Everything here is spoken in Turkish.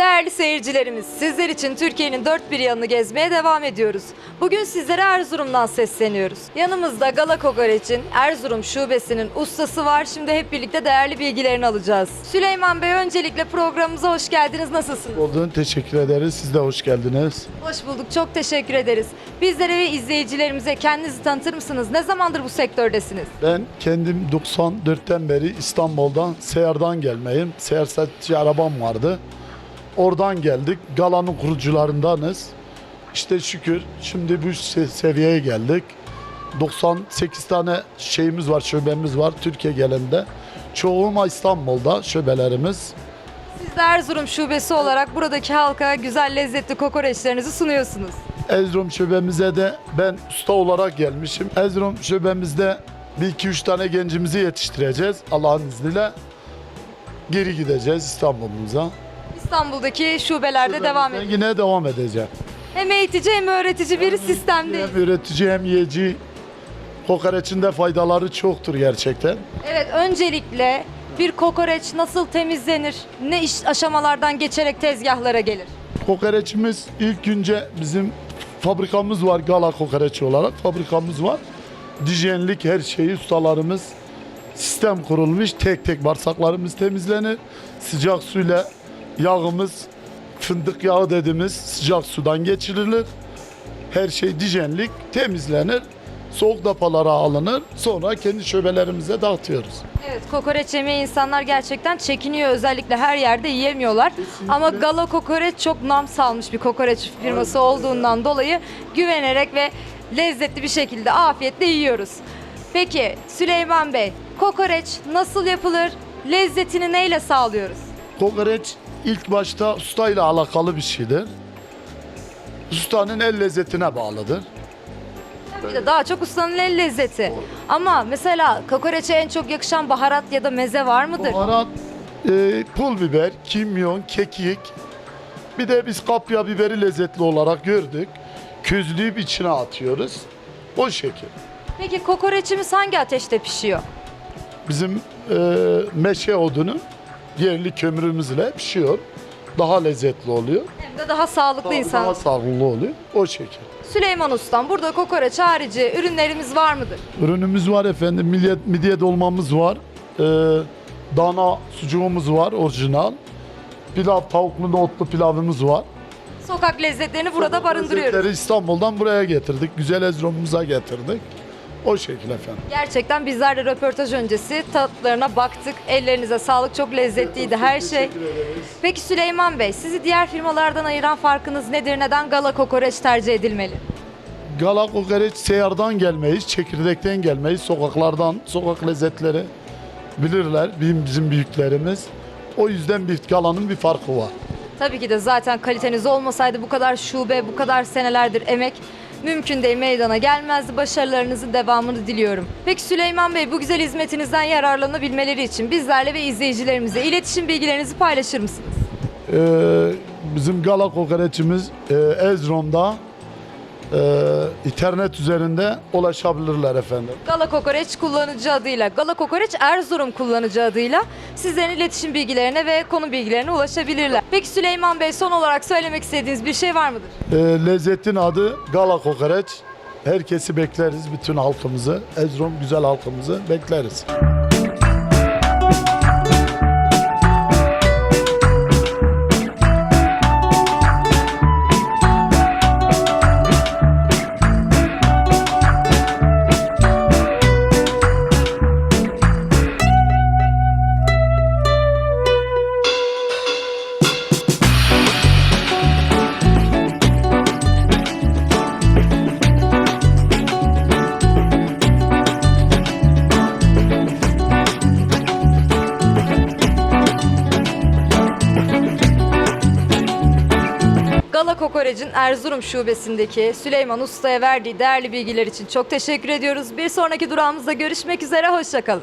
Değerli seyircilerimiz, sizler için Türkiye'nin dört bir yanını gezmeye devam ediyoruz. Bugün sizlere Erzurum'dan sesleniyoruz. Yanımızda Gala Kokoreç'in Erzurum şubesinin ustası var. Şimdi hep birlikte değerli bilgilerini alacağız. Süleyman Bey öncelikle programımıza hoş geldiniz. Nasılsınız? Olduğun teşekkür ederiz. Siz de hoş geldiniz. Hoş bulduk. Çok teşekkür ederiz. Bizlere ve izleyicilerimize kendinizi tanıtır mısınız? Ne zamandır bu sektördesiniz? Ben kendim 94'ten beri İstanbul'dan, Seyar'dan gelmeyim. Seyar satçı arabam vardı. Oradan geldik. Gala'nın kurucularındanız. İşte şükür şimdi bu se- seviyeye geldik. 98 tane şeyimiz var, şubemiz var Türkiye gelende. Çoğuma İstanbul'da şubelerimiz. Siz de Erzurum şubesi olarak buradaki halka güzel lezzetli kokoreçlerinizi sunuyorsunuz. Erzurum şubemize de ben usta olarak gelmişim. Erzurum şubemizde bir iki üç tane gencimizi yetiştireceğiz Allah'ın izniyle. Geri gideceğiz İstanbul'umuza. İstanbul'daki şubelerde devam ediyor. Yine devam edeceğim. Hem eğitici hem öğretici bir sistemdeyiz. Hem üretici hem yiyeci kokoreçin de faydaları çoktur gerçekten. Evet öncelikle bir kokoreç nasıl temizlenir? Ne iş aşamalardan geçerek tezgahlara gelir? Kokoreçimiz ilk günce bizim fabrikamız var Gala kokoreç olarak fabrikamız var. Dijenlik her şeyi ustalarımız sistem kurulmuş. Tek tek bağırsaklarımız temizlenir. Sıcak suyla yağımız fındık yağı dediğimiz sıcak sudan geçirilir. Her şey dijenlik temizlenir. Soğuk depolara alınır. Sonra kendi şöbelerimize dağıtıyoruz. Evet kokoreç yemeği insanlar gerçekten çekiniyor. Özellikle her yerde yiyemiyorlar. Ama Gala Kokoreç çok nam salmış bir kokoreç firması olduğundan dolayı güvenerek ve lezzetli bir şekilde afiyetle yiyoruz. Peki Süleyman Bey, kokoreç nasıl yapılır? Lezzetini neyle sağlıyoruz? Kokoreç ilk başta ustayla alakalı bir şeydir. Ustanın el lezzetine bağlıdır. Bir de daha çok ustanın el lezzeti. Ama mesela kokoreçe en çok yakışan baharat ya da meze var mıdır? Baharat, e, pul biber, kimyon, kekik. Bir de biz kapya biberi lezzetli olarak gördük. Közleyip içine atıyoruz. O şekil. Peki kokoreçimiz hangi ateşte pişiyor? Bizim e, meşe odunu yerli kömürümüzle pişiyor. Daha lezzetli oluyor. Hem de daha sağlıklı Daha, insan. daha sağlıklı oluyor. O şekil. Süleyman Ustam burada kokoreç harici ürünlerimiz var mıdır? Ürünümüz var efendim. Midye, midye dolmamız var. Ee, dana sucuğumuz var orijinal. Pilav, tavuklu nohutlu pilavımız var. Sokak lezzetlerini burada barındırıyoruz. Lezzetleri İstanbul'dan buraya getirdik. Güzel Erzurum'umuza getirdik. O şekil efendim. Gerçekten bizler de röportaj öncesi tatlarına baktık. Ellerinize sağlık. Çok lezzetliydi her şey. Peki Süleyman Bey, sizi diğer firmalardan ayıran farkınız nedir? Neden Gala Kokoreç tercih edilmeli? Gala kokoreç seyardan gelmeyiz, çekirdekten gelmeyiz, sokaklardan, sokak lezzetleri bilirler bizim, bizim büyüklerimiz. O yüzden bir galanın bir farkı var. Tabii ki de zaten kaliteniz olmasaydı bu kadar şube, bu kadar senelerdir emek mümkün değil meydana gelmezdi. Başarılarınızın devamını diliyorum. Peki Süleyman Bey bu güzel hizmetinizden yararlanabilmeleri için bizlerle ve izleyicilerimize iletişim bilgilerinizi paylaşır mısınız? Ee, bizim gala kokoreçimiz e, Erzurum'da e, internet üzerinde ulaşabilirler efendim. Gala Kokoreç kullanıcı adıyla, Gala Kokoreç Erzurum kullanıcı adıyla sizlerin iletişim bilgilerine ve konu bilgilerine ulaşabilirler. Peki Süleyman Bey son olarak söylemek istediğiniz bir şey var mıdır? E, lezzetin adı gala kokoreç. Herkesi bekleriz, bütün halkımızı, Erzurum güzel halkımızı bekleriz. Gala Kokoreç'in Erzurum şubesindeki Süleyman Usta'ya verdiği değerli bilgiler için çok teşekkür ediyoruz. Bir sonraki durağımızda görüşmek üzere, hoşçakalın.